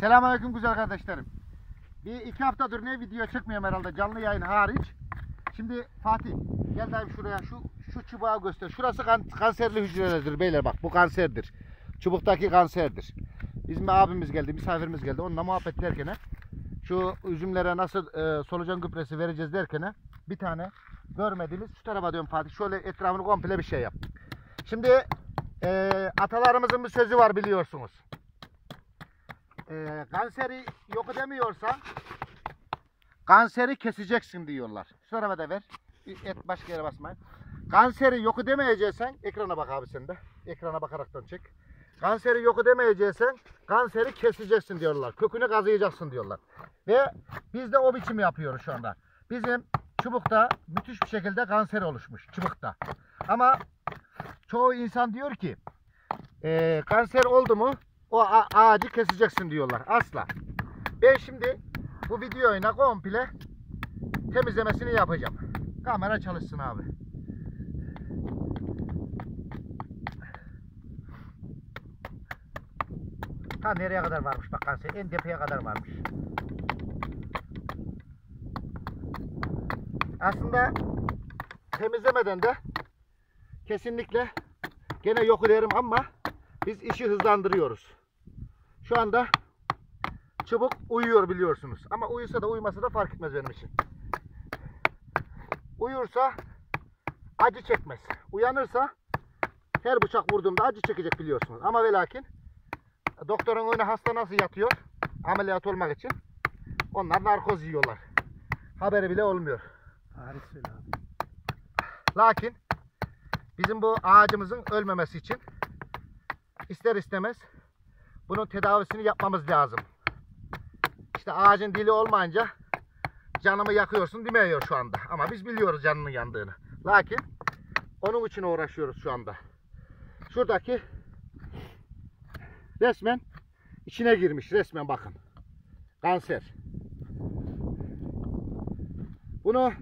Selamünaleyküm güzel kardeşlerim. Bir iki haftadır ne video çekmiyorum herhalde canlı yayın hariç. Şimdi Fatih gel dayım şuraya şu şu çubuğa göster. Şurası kan, kanserli hücrelerdir beyler bak bu kanserdir. Çubuktaki kanserdir. Bizim abimiz geldi misafirimiz geldi onunla muhabbet derken şu üzümlere nasıl e, solucan gübresi vereceğiz derken bir tane görmediğimiz şu tarafa diyorum Fatih şöyle etrafını komple bir şey yap. Şimdi e, atalarımızın bir sözü var biliyorsunuz e, kanseri yok edemiyorsan kanseri keseceksin diyorlar. Tarafa da ver. Et başka yere basmayın. Kanseri yok edemeyeceksen ekrana bak abi sen de. Ekrana bakaraktan çek. Kanseri yok edemeyeceksen kanseri keseceksin diyorlar. Kökünü kazıyacaksın diyorlar. Ve biz de o biçimi yapıyoruz şu anda. Bizim çubukta müthiş bir şekilde kanser oluşmuş çubukta. Ama çoğu insan diyor ki e, kanser oldu mu o ağacı keseceksin diyorlar. Asla. Ben şimdi bu videoyla komple temizlemesini yapacağım. Kamera çalışsın abi. Ha nereye kadar varmış bak kanser en tepeye kadar varmış. Aslında temizlemeden de kesinlikle gene yok ederim ama biz işi hızlandırıyoruz. Şu anda çubuk uyuyor biliyorsunuz. Ama uyusa da uyumasa da fark etmez benim için. Uyursa acı çekmez. Uyanırsa her bıçak vurduğumda acı çekecek biliyorsunuz. Ama ve lakin doktorun önüne hasta nasıl yatıyor ameliyat olmak için onlar narkoz yiyorlar. Haberi bile olmuyor. Söyle abi. Lakin bizim bu ağacımızın ölmemesi için ister istemez bunun tedavisini yapmamız lazım. İşte ağacın dili olmayınca canımı yakıyorsun demiyor şu anda. Ama biz biliyoruz canının yandığını. Lakin onun için uğraşıyoruz şu anda. Şuradaki resmen içine girmiş resmen bakın. Kanser. Bunu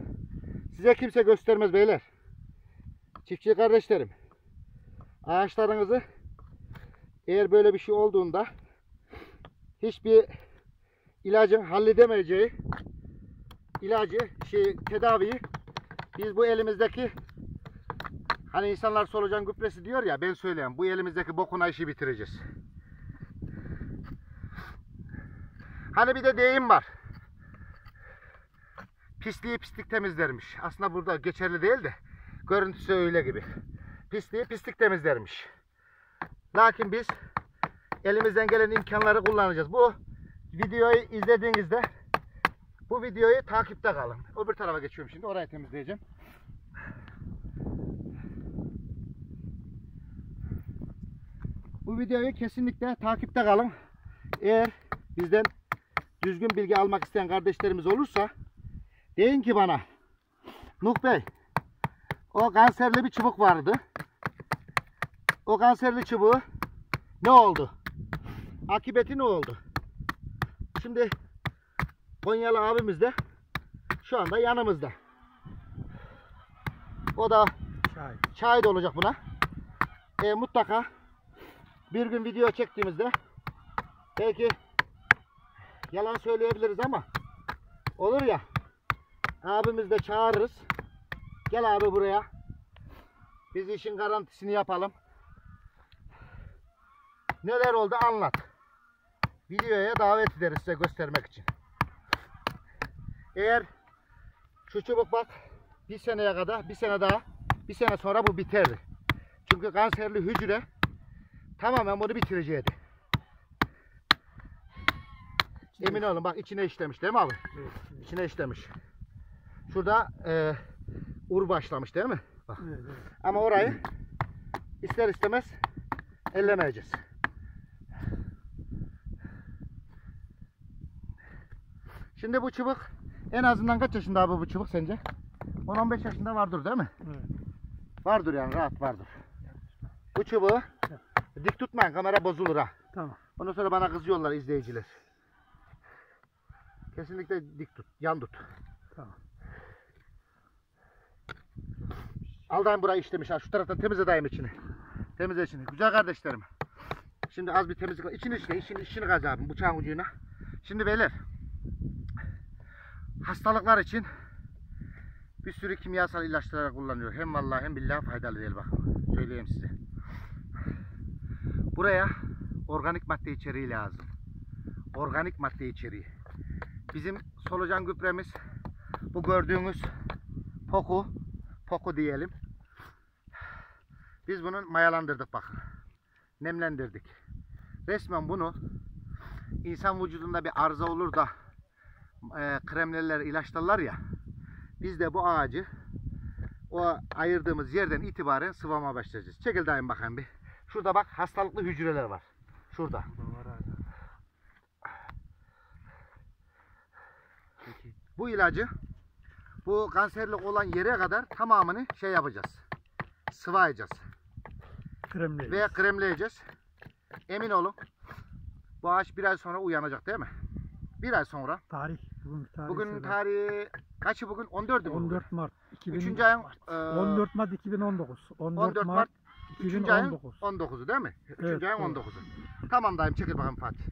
size kimse göstermez beyler. Çiftçi kardeşlerim. Ağaçlarınızı eğer böyle bir şey olduğunda hiçbir ilacın halledemeyeceği ilacı, şey, tedaviyi biz bu elimizdeki hani insanlar solucan gübresi diyor ya ben söyleyeyim bu elimizdeki bokuna işi bitireceğiz. Hani bir de deyim var. Pisliği pislik temizlermiş. Aslında burada geçerli değil de görüntüsü öyle gibi. Pisliği pislik temizlermiş. Lakin biz elimizden gelen imkanları kullanacağız. Bu videoyu izlediğinizde bu videoyu takipte kalın. Öbür tarafa geçiyorum şimdi. Orayı temizleyeceğim. Bu videoyu kesinlikle takipte kalın. Eğer bizden düzgün bilgi almak isteyen kardeşlerimiz olursa deyin ki bana Nuh Bey o kanserli bir çubuk vardı. O kanserli çubuğu ne oldu? Akıbeti ne oldu? Şimdi Konyalı abimiz de şu anda yanımızda. O da Çay. şahit olacak buna. E, mutlaka bir gün video çektiğimizde belki yalan söyleyebiliriz ama olur ya abimiz de çağırırız. Gel abi buraya. Biz işin garantisini yapalım. Neler oldu anlat. Videoya davet ederiz size göstermek için. Eğer şu çubuk bak bir seneye kadar, bir sene daha, bir sene sonra bu biter. Çünkü kanserli hücre tamamen bunu bitireceğiydi. Emin olun bak içine işlemiş değil mi abi? Evet. İçine işlemiş. Şurada e, ur başlamış değil mi? Bak. Evet, evet. Ama orayı ister istemez ellemeyeceğiz. Şimdi bu çubuk en azından kaç yaşında abi bu çubuk sence? 10-15 yaşında vardır değil mi? Evet. Vardır yani rahat vardır. Bu çubuğu dik tutmayın kamera bozulur ha. Tamam. Ondan sonra bana kızıyorlar izleyiciler. Kesinlikle dik tut, yan tut. Tamam. Aldayım burayı işlemiş ha. Şu taraftan temizle dayım içini. Temizle içini. Güzel kardeşlerim. Şimdi az bir temizlik. İçini işte, içini, içini kaz abim bıçağın ucuna. Şimdi beyler. Hastalıklar için bir sürü kimyasal ilaçlar kullanıyor. Hem vallahi hem billahi faydalı değil bakın. Söyleyeyim size. Buraya organik madde içeriği lazım. Organik madde içeriği. Bizim solucan gübremiz bu gördüğünüz poku poku diyelim. Biz bunu mayalandırdık bakın. Nemlendirdik. Resmen bunu insan vücudunda bir arıza olur da e, kremlerler, ilaçlarlar ya. Biz de bu ağacı o ayırdığımız yerden itibaren sıvama başlayacağız. Çekil dayım bakayım bir. Şurada bak hastalıklı hücreler var. Şurada. Bu ilacı bu kanserlik olan yere kadar tamamını şey yapacağız. Sıvayacağız Kremle. ve kremleyeceğiz. Emin olun bu ağaç bir ay sonra uyanacak değil mi? Bir ay sonra. Tarih. Bugün tarih. Bugün tarihi kaçı bugün? 14'ü mü? 14 Mart. 2000, Üçüncü ayın e, 14 Mart 2019. 14, 14 Mart, Mart, Üçüncü ayın 2019. 19'u değil mi? Üçüncü Evet, ayın doğru. 19'u. Tamam dayım çekil bakalım Fatih.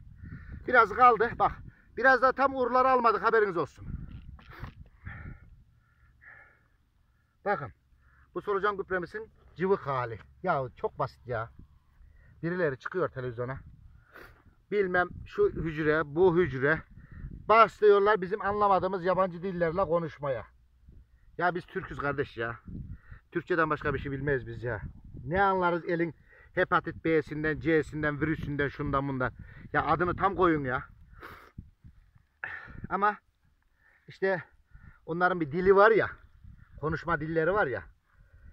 Biraz kaldı. Bak. Biraz da tam uğurları almadık haberiniz olsun. Bakın. Bu solucan gübremizin cıvık hali. Ya çok basit ya. Birileri çıkıyor televizyona. Bilmem şu hücre, bu hücre. Başlıyorlar bizim anlamadığımız yabancı dillerle konuşmaya. Ya biz Türk'üz kardeş ya. Türkçeden başka bir şey bilmeyiz biz ya. Ne anlarız elin hepatit B'sinden, C'sinden, virüsünden, şundan bundan. Ya adını tam koyun ya. Ama işte onların bir dili var ya. Konuşma dilleri var ya.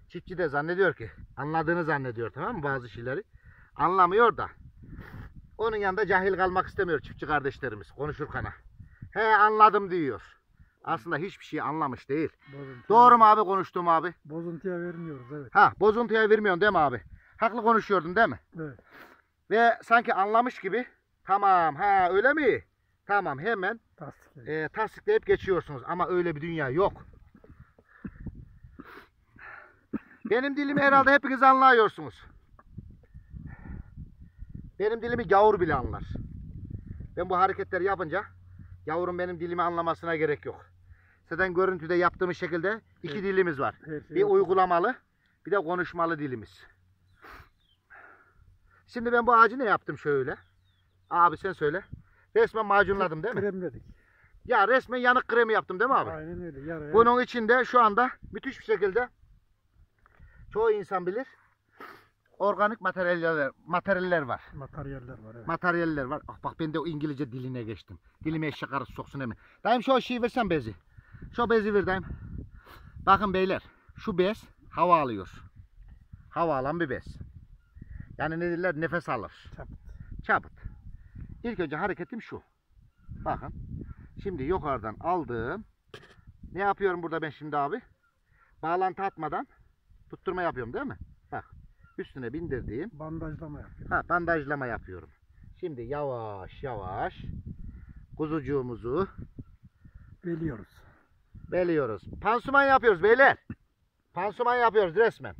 Çiftçi de zannediyor ki anladığını zannediyor tamam mı bazı şeyleri. Anlamıyor da. Onun yanında cahil kalmak istemiyor çiftçi kardeşlerimiz konuşurken. He anladım diyor. Aslında hiçbir şey anlamış değil. Bozuntuya, Doğru mu abi konuştuğum abi? Bozuntuya vermiyoruz evet. Ha bozuntuya vermiyorsun değil mi abi? Haklı konuşuyordun değil mi? Evet. Ve sanki anlamış gibi tamam ha öyle mi? Tamam hemen Tasdik ediyoruz. e, tasdikleyip geçiyorsunuz ama öyle bir dünya yok. Benim dilimi herhalde hepiniz anlıyorsunuz. Benim dilimi gavur bile anlar. Ben bu hareketleri yapınca gavurun benim dilimi anlamasına gerek yok. Zaten görüntüde yaptığımız şekilde iki Evet. dilimiz var. Her şey Bir uygulamalı, bir de konuşmalı dilimiz. Şimdi ben bu ağacı ne yaptım şöyle? Abi sen söyle. Resmen macunladım değil mi? Kremledik. Ya resmen yanık kremi yaptım değil mi abi? Aynen öyle. Yaraya. Bunun içinde şu anda müthiş bir şekilde çoğu insan bilir. Organik materyaller, materyaller var. Materyaller var evet. Materyaller var. Ah bak ben de o İngilizce diline geçtim. Dilime eşek soksun hemen. Dayım şu şeyi versen bezi. Şu bezi ver dayım. Bakın beyler. Şu bez hava alıyor. Hava alan bir bez. Yani ne derler nefes alır. Çapıt. Çabut. İlk önce hareketim şu. Bakın. Şimdi yukarıdan aldım. Ne yapıyorum burada ben şimdi abi? Bağlantı atmadan tutturma yapıyorum değil mi? Bak. Üstüne bindirdiğim Bandajlama yapıyoruz. Ha bandajlama yapıyorum. Şimdi yavaş yavaş kuzucuğumuzu Beliyoruz. beliyoruz. Pansuman yapıyoruz beyler. Pansuman yapıyoruz resmen.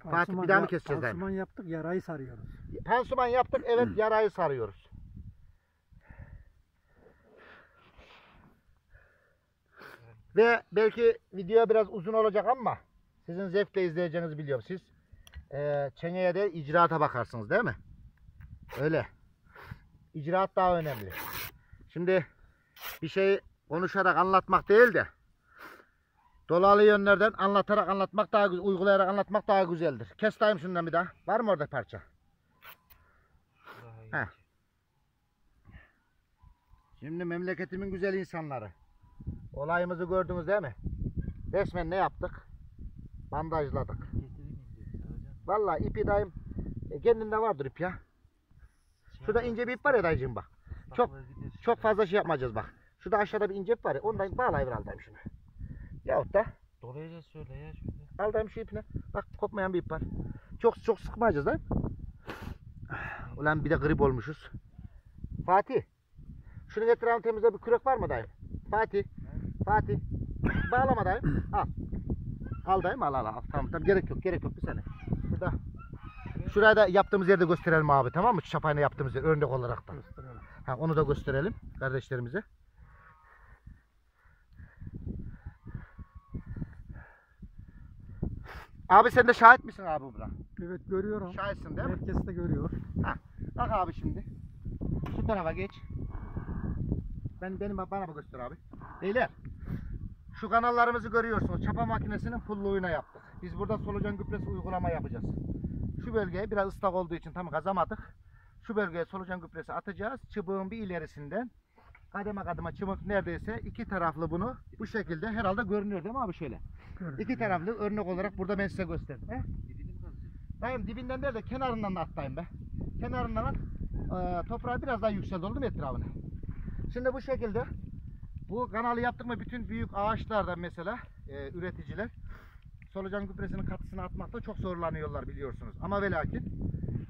Pansuman bir daha mı keseceğiz? Pansuman yaptık yarayı sarıyoruz. Pansuman yaptık evet yarayı sarıyoruz. Ve belki video biraz uzun olacak ama sizin zevkle izleyeceğinizi biliyorum. Siz eee çeneye de icraata bakarsınız değil mi? Öyle. İcraat daha önemli. Şimdi bir şeyi konuşarak anlatmak değil de dolalı yönlerden anlatarak anlatmak daha güzel, uygulayarak anlatmak daha güzeldir. Kes dayım şundan bir daha. Var mı orada parça? Heh. Şimdi memleketimin güzel insanları. Olayımızı gördünüz değil mi? Resmen ne yaptık? Bandajladık. Vallahi ipi dayım e, kendinde vardır ip ya. Şurada ince bir ip var ya dayıcığım bak. Çok çok fazla şey yapmayacağız bak. Şurada aşağıda bir ince ip var ya. Ondan bağlayıver al dayım şunu. Yahut da Dolayıca söyle ya şöyle. al dayım şu ipine. Bak kopmayan bir ip var. Çok çok sıkmayacağız dayım. Ulan bir de grip olmuşuz. Fatih. Şunun etrafını temizle bir kürek var mı dayım? Fatih. Fatih. Bağlama dayım. Al. Al dayım al al al. Tamam tamam gerek yok gerek yok bir saniye. Şurada. Şuraya da yaptığımız yerde gösterelim abi tamam mı? Çapayla yaptığımız yer örnek olarak da. Gösterelim. Ha, onu da gösterelim kardeşlerimize. Abi sen de şahit misin abi buna? Evet görüyorum. Şahitsin değil mi? Herkes de görüyor. Bak abi şimdi. Şu tarafa geç. Ben benim bana bak göster abi. Beyler. Şu kanallarımızı görüyorsunuz. Çapa makinesinin pulluğuna yaptık. Biz burada solucan gübresi uygulama yapacağız. Şu bölgeye biraz ıslak olduğu için tam kazamadık. Şu bölgeye solucan gübresi atacağız. Çubuğun bir ilerisinden kademe kademe çubuk neredeyse iki taraflı bunu bu şekilde herhalde görünüyor değil mi abi şöyle? Görüyorum. İki taraflı örnek olarak burada ben size gösterdim. He? Dayım dibinden değil de kenarından da atlayayım be. Kenarından at. Ee, toprağı biraz daha yükseldi oldu mu etrafını? Şimdi bu şekilde bu kanalı yaptık mı bütün büyük ağaçlarda mesela e, üreticiler solucan gübresinin katısını atmakta çok zorlanıyorlar biliyorsunuz. Ama ve lakin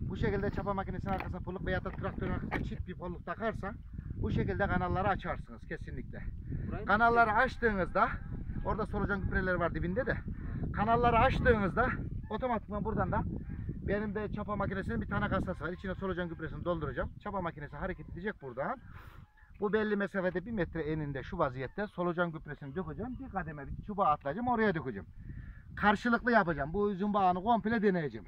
bu şekilde çapa makinesinin arkasına pulluk veya da traktörün arkasına çift bir pulluk takarsan bu şekilde kanalları açarsınız kesinlikle. Kanalları açtığınızda orada solucan gübreleri var dibinde de kanalları açtığınızda otomatikman buradan da benim de çapa makinesinin bir tane kasası var. İçine solucan gübresini dolduracağım. Çapa makinesi hareket edecek buradan. Bu belli mesafede bir metre eninde şu vaziyette solucan gübresini dökeceğim. Bir kademe bir çubuğa atlayacağım oraya dökeceğim. Karşılıklı yapacağım. Bu üzüm bağını komple deneyeceğim.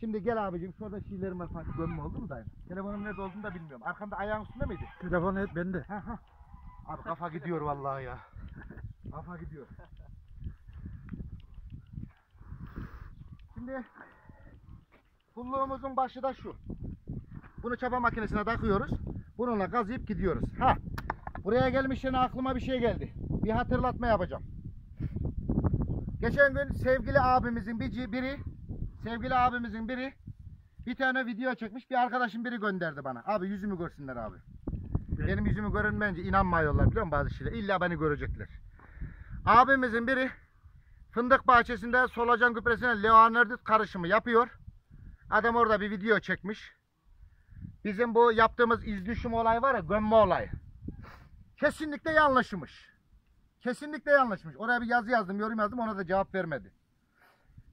Şimdi gel abicim şurada şiirlerim var Fatih gömme oldu mu dayım? Telefonum nerede olduğunu da bilmiyorum. Arkanda ayağın üstünde miydi? Telefon et bende. Ha ha. Abi kafa gidiyor vallahi ya. Kafa gidiyor. Şimdi pulluğumuzun başı da şu. Bunu çapa makinesine takıyoruz. Bununla gazlayıp gidiyoruz. Ha. Buraya gelmişken aklıma bir şey geldi. Bir hatırlatma yapacağım. Geçen gün sevgili abimizin bir- biri sevgili abimizin biri bir tane video çekmiş. Bir arkadaşım biri gönderdi bana. Abi yüzümü görsünler abi. Benim yüzümü görünmeyince inanmıyorlar biliyor musun bazı şeyler. İlla beni görecekler. Abimizin biri fındık bahçesinde solucan gübresine leonardit karışımı yapıyor. Adam orada bir video çekmiş. Bizim bu yaptığımız iz düşüm olayı var ya gömme olayı. Kesinlikle yanlışmış. Kesinlikle yanlışmış. Oraya bir yazı yazdım, yorum yazdım ona da cevap vermedi.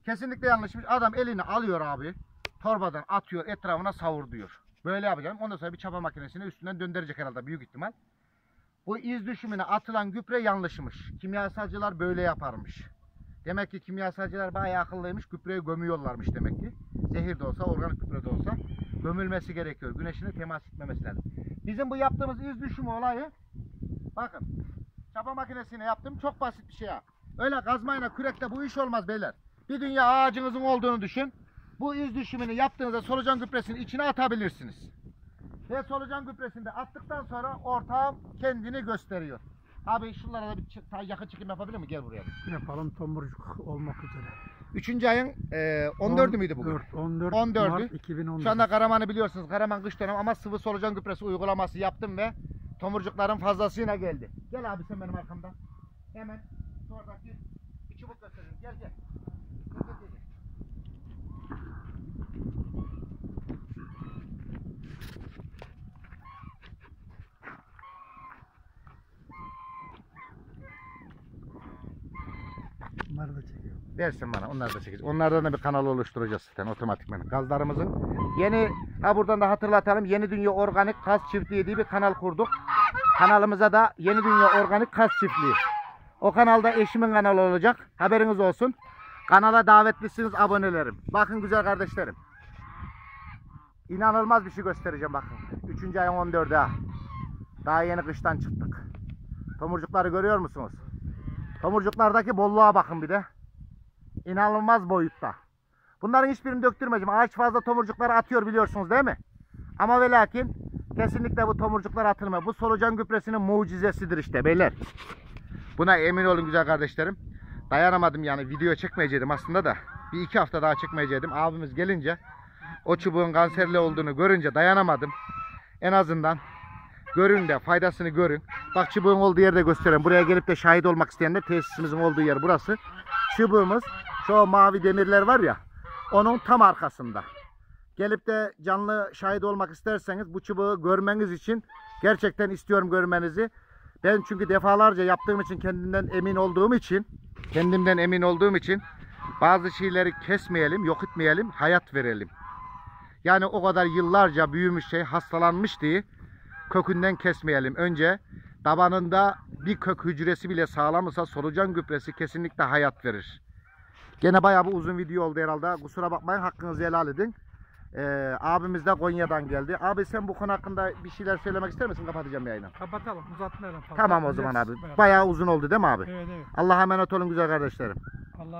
Kesinlikle yanlışmış. Adam elini alıyor abi. Torbadan atıyor etrafına savur diyor. Böyle yapacağım. Ondan sonra bir çapa makinesini üstünden döndürecek herhalde büyük ihtimal. Bu iz düşümüne atılan gübre yanlışmış. Kimyasalcılar böyle yaparmış. Demek ki kimyasalcılar bayağı akıllıymış. Gübreyi gömüyorlarmış demek ki. Zehir de olsa, organik gübre de olsa gömülmesi gerekiyor. Güneşine temas etmemesi lazım. Bizim bu yaptığımız iz düşümü olayı bakın çapa makinesine yaptım. Çok basit bir şey ya. Öyle kazmayla kürekle bu iş olmaz beyler. Bir dünya ağacınızın olduğunu düşün. Bu iz düşümünü yaptığınızda solucan gübresinin içine atabilirsiniz. Ve solucan gübresini de attıktan sonra ortağım kendini gösteriyor. Abi şunlara da bir yakın çekim yapabilir mi? Gel buraya. Yapalım tomurcuk olmak üzere. Üçüncü ayın e, 14'ü müydü bugün? 14, 14 14'ü. Mart 2019. Şu anda Karaman'ı biliyorsunuz. Karaman kış dönemi ama sıvı solucan gübresi uygulaması yaptım ve tomurcukların fazlasıyla geldi. Gel abi sen benim arkamdan. Hemen şuradaki bir çubuk göstereyim. Gel gel. Gel, gel, gel. Bunları da çekiyor. Versin bana. Onlar da çekeceğiz. Onlardan da bir kanal oluşturacağız zaten otomatikman. Gazlarımızın yeni ha buradan da hatırlatalım. Yeni Dünya Organik Kaz Çiftliği diye bir kanal kurduk. Kanalımıza da Yeni Dünya Organik Kaz Çiftliği. O kanalda eşimin kanalı olacak. Haberiniz olsun. Kanala davetlisiniz abonelerim. Bakın güzel kardeşlerim. İnanılmaz bir şey göstereceğim bakın. 3. ayın 14'ü ha. Daha yeni kıştan çıktık. Tomurcukları görüyor musunuz? Tomurcuklardaki bolluğa bakın bir de. İnanılmaz boyutta. Bunların hiçbirini döktürmeyeceğim. Ağaç fazla tomurcukları atıyor biliyorsunuz değil mi? Ama ve lakin kesinlikle bu tomurcuklar atılmıyor. Bu solucan gübresinin mucizesidir işte beyler. Buna emin olun güzel kardeşlerim. Dayanamadım yani video çekmeyecektim aslında da. Bir iki hafta daha çekmeyecektim. Abimiz gelince o çubuğun kanserli olduğunu görünce dayanamadım. En azından görün de faydasını görün. Bak çubuğun olduğu yerde göstereyim. Buraya gelip de şahit olmak isteyenler tesisimizin olduğu yer burası. Çubuğumuz şu mavi demirler var ya onun tam arkasında. Gelip de canlı şahit olmak isterseniz bu çubuğu görmeniz için gerçekten istiyorum görmenizi. Ben çünkü defalarca yaptığım için kendimden emin olduğum için kendimden emin olduğum için bazı şeyleri kesmeyelim, yok etmeyelim, hayat verelim. Yani o kadar yıllarca büyümüş şey hastalanmış diye kökünden kesmeyelim. Önce tabanında bir kök hücresi bile sağlamsa solucan gübresi kesinlikle hayat verir. Gene bayağı bir uzun video oldu herhalde. Kusura bakmayın hakkınızı helal edin. Ee, abimiz de Konya'dan geldi. Abi sen bu konu hakkında bir şeyler söylemek ister misin? Kapatacağım yayını. Kapatalım uzatmayalım fazla. Tamam o zaman abi. Bayağı- uzun oldu değil mi abi? Evet evet. Allah'a emanet olun güzel kardeşlerim. Allah